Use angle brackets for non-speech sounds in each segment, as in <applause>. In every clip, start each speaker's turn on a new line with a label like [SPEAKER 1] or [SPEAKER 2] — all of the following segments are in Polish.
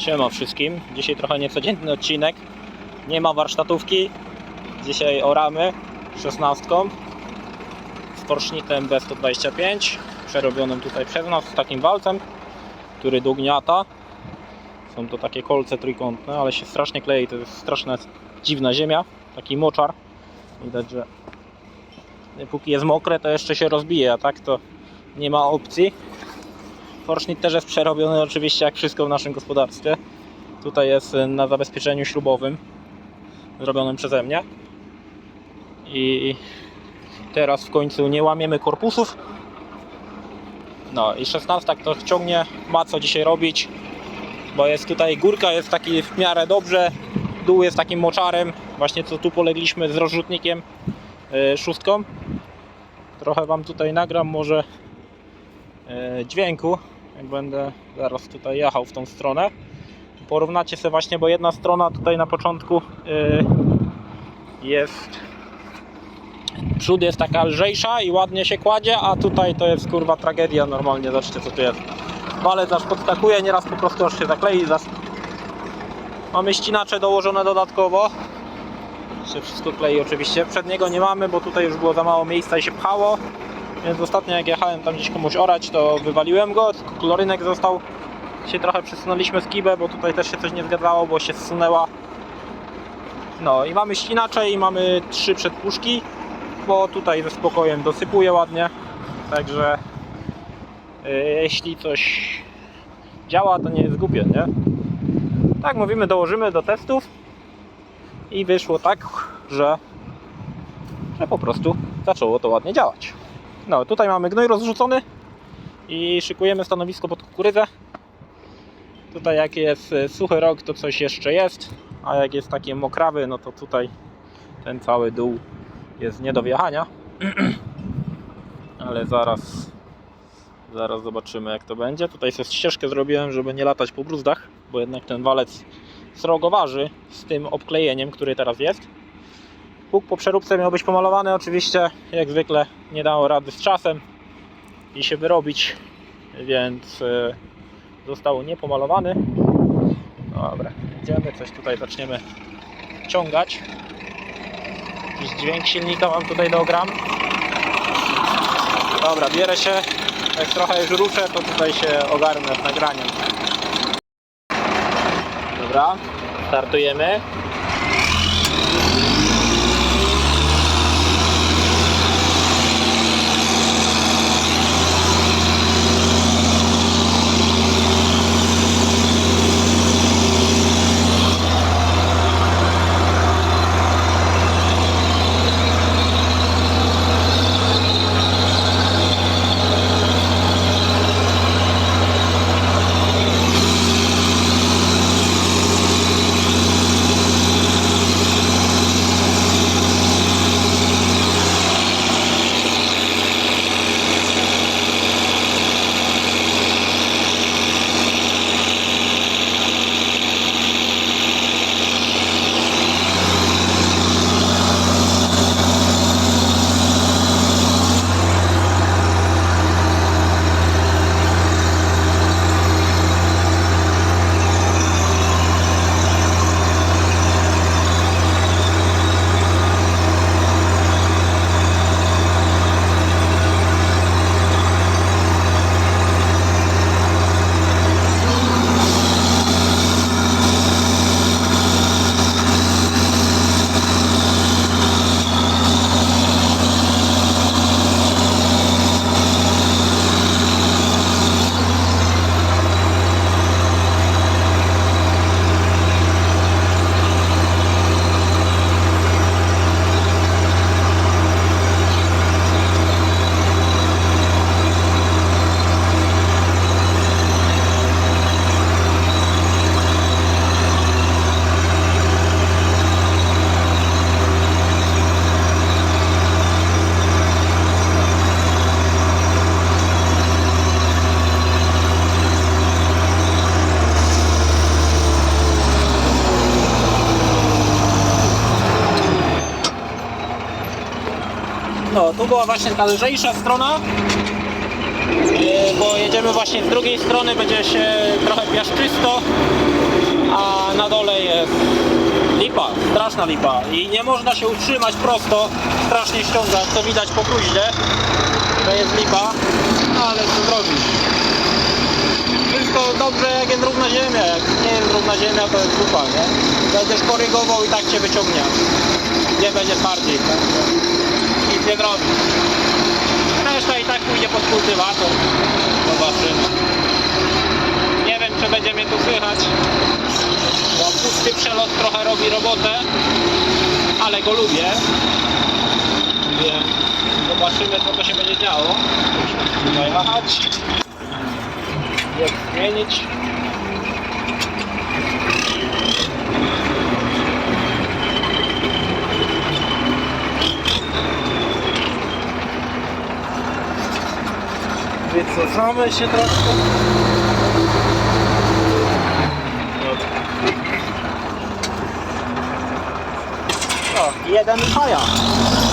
[SPEAKER 1] Siema wszystkim. Dzisiaj trochę niecodzienny odcinek. Nie ma warsztatówki. Dzisiaj oramy 16 z porsznitem B125 przerobionym tutaj przez nas z takim walcem, który dogniata. Są to takie kolce trójkątne, ale się strasznie klei. To jest straszna, dziwna ziemia. Taki moczar. Widać, że póki jest mokre, to jeszcze się rozbije, a tak to nie ma opcji. Porsznit też jest przerobiony oczywiście jak wszystko w naszym gospodarstwie. Tutaj jest y, na zabezpieczeniu śrubowym zrobionym przeze mnie. I teraz w końcu nie łamiemy korpusów. No i 16 kto ciągnie, ma co dzisiaj robić, bo jest tutaj górka jest taki w miarę dobrze, dół jest takim moczarem, właśnie co tu polegliśmy z rozrzutnikiem yy, szóstką. Trochę Wam tutaj nagram może e, dźwięku, jak będę zaraz tutaj jechał w tą stronę. Porównacie sobie właśnie, bo jedna strona tutaj na początku e, jest przód jest taka lżejsza i ładnie się kładzie, a tutaj to jest kurwa tragedia normalnie, zobaczcie co tu jest. Walec aż podskakuje, nieraz po prostu aż się zaklei. Zas... Mamy ścinacze dołożone dodatkowo. Się wszystko klei oczywiście. Przedniego nie mamy, bo tutaj już było za mało miejsca i się pchało. Więc ostatnio jak jechałem tam gdzieś komuś orać, to wywaliłem go, tylko klorynek został. Się trochę przesunęliśmy z kibę, bo tutaj też się coś nie zgadzało, bo się zsunęła. No i mamy ścinacze i mamy trzy przedpuszki, bo tutaj ze spokojem dosypuje ładnie. Także yy, jeśli coś działa, to nie jest głupie, nie? Tak mówimy, dołożymy do testów i wyszło tak, że, że po prostu zaczęło to ładnie działać. No, tutaj mamy gnój rozrzucony i szykujemy stanowisko pod kukurydzę. Tutaj jak jest e, suchy rok, to coś jeszcze jest, a jak jest takie mokrawy, no to tutaj ten cały dół jest nie do wjechania. <clears throat> Ale zaraz zaraz zobaczymy jak to będzie. Tutaj sobie ścieżkę zrobiłem, żeby nie latać po bruzdach, bo jednak ten walec srogo waży z tym obklejeniem, który teraz jest. Pług po przeróbce miał być pomalowany, oczywiście jak zwykle nie dało rady z czasem i się wyrobić, więc e, został niepomalowany. Dobra, idziemy, coś tutaj zaczniemy ciągać. Jakiś dźwięk silnika mam tutaj dogram. Dobra, bierę się, jak trochę już ruszę, to tutaj się ogarnę z nagraniem. Dobra, startujemy. No, tu była właśnie ta lżejsza strona, Yy, bo jedziemy właśnie z drugiej strony, będzie się trochę piaszczysto, na dole jest lipa, straszna lipa i nie można się utrzymać prosto, strasznie ściąga, to widać po kruździe, że jest lipa, no ale co zrobić. Wszystko dobrze jak jest równa ziemia, jak nie jest równa ziemia to jest dupa, nie? Będziesz korygował i tak cię wyciągnie. Nie będzie twardziej, tak? Nie zrobisz. Reszta i tak pójdzie pod kultywator. Zobaczymy. Nie wiem czy będzie mnie tu słychać. Bo pusty przelot trochę robi robotę, ale go lubię. Więc zobaczymy co to się będzie działo. Muszę tutaj. Jak zmienić. Wycofamy się troszkę. O, jeden. No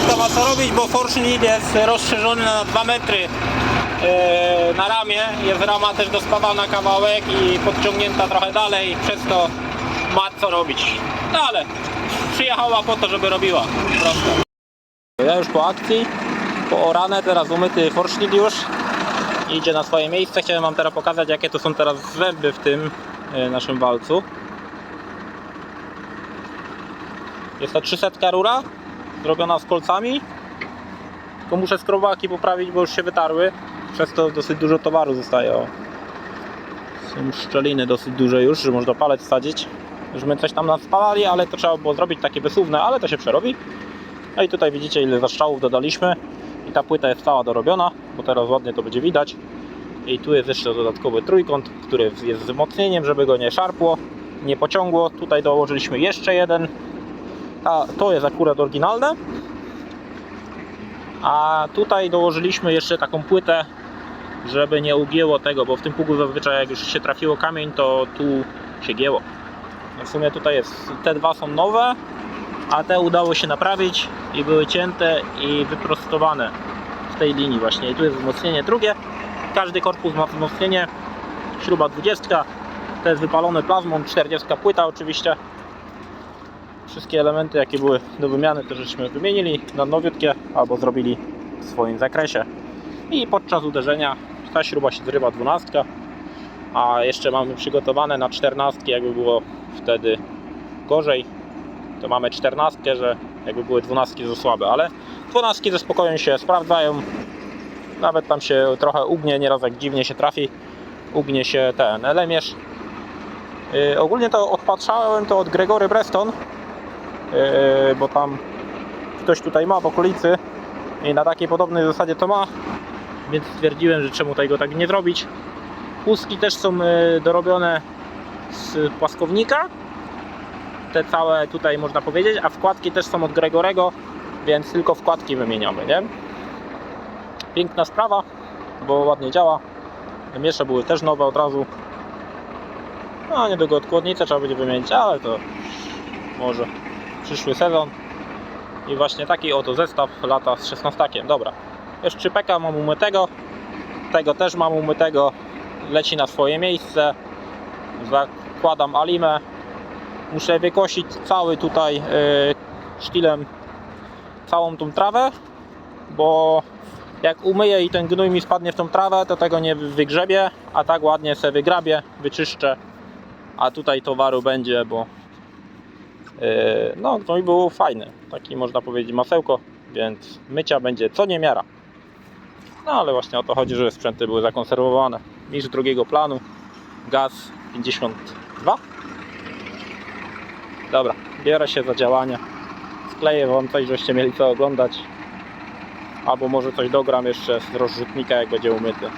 [SPEAKER 1] Wszystko ma co robić, bo Forschnitt jest rozszerzony na 2 metry e, na ramię. Jest rama też dospawana kawałek i podciągnięta trochę dalej, przez to ma co robić. No ale przyjechała po to, żeby robiła. Prosto. Ja już po akcji, po orane, teraz umyty Forschnitt już idzie na swoje miejsce. Chciałem Wam teraz pokazać, jakie to są teraz zęby w tym e, naszym walcu. Jest to 300 rura, zrobiona z kolcami. Tylko muszę skrobaki poprawić, bo już się wytarły. Przez to dosyć dużo towaru zostaje. Są szczeliny dosyć duże już, że można palec wsadzić. Już my coś tam naspalali, ale to trzeba było zrobić takie wysuwne, ale to się przerobi. No i tutaj widzicie ile zaszczałów dodaliśmy. I ta płyta jest cała dorobiona, bo teraz ładnie to będzie widać. I tu jest jeszcze dodatkowy trójkąt, który jest wzmocnieniem, żeby go nie szarpło, nie pociągło. Tutaj dołożyliśmy jeszcze jeden ta, to jest akurat oryginalne. A tutaj dołożyliśmy jeszcze taką płytę, żeby nie ugięło tego, bo w tym pługu zazwyczaj jak już się trafiło kamień, to tu się gięło. No W sumie tutaj jest, te dwa są nowe, a te udało się naprawić i były cięte i wyprostowane w tej linii właśnie. I tu jest wzmocnienie drugie. Każdy korpus ma wzmocnienie. Śruba 20, to jest wypalony plazmon, 40 płyta oczywiście Wszystkie elementy, jakie były do wymiany, to żeśmy wymienili na nowiutkie albo zrobili w swoim zakresie. I podczas uderzenia ta śruba się zrywa 12, a jeszcze mamy przygotowane na 14, jakby było wtedy gorzej. To mamy 14, że jakby były 12 za słabe, ale 12 ze spokojem się sprawdzają. Nawet tam się trochę ugnie, nieraz jak dziwnie się trafi, ugnie się ten lemierz. Yy, ogólnie to odpatrzałem to od Gregory Breston, bo tam ktoś tutaj ma w okolicy i na takiej podobnej zasadzie to ma, więc stwierdziłem, że czemu tego tak nie zrobić. Ustki też są yy, dorobione z płaskownika, te całe tutaj można powiedzieć, a wkładki też są od Gregorego, więc tylko wkładki wymieniamy, nie? Piękna sprawa, bo ładnie działa. Miecze były też nowe od razu. No, niedługo odkładnicę trzeba będzie wymienić, ale to może przyszły sezon. I właśnie taki oto zestaw lata z 16. Dobra, już czypeka mam umytego, tego też mam umytego, leci na swoje miejsce. Zakładam alimę. Muszę wykosić cały tutaj yy, całą tą trawę, bo jak umyję i ten gnój mi spadnie w tą trawę, to tego nie wygrzebie, a tak ładnie sobie wygrabię, wyczyszczę, a tutaj towaru będzie, bo no gnój był fajny, taki można powiedzieć masełko, więc mycia będzie co niemiara. No ale właśnie o to chodzi, żeby sprzęty były zakonserwowane. Mistrz drugiego planu, gaz 52. Dobra, biorę się za działanie. Skleję wam coś, żeście mieli co oglądać. Albo może coś dogram jeszcze z rozrzutnika, jak będzie umyty.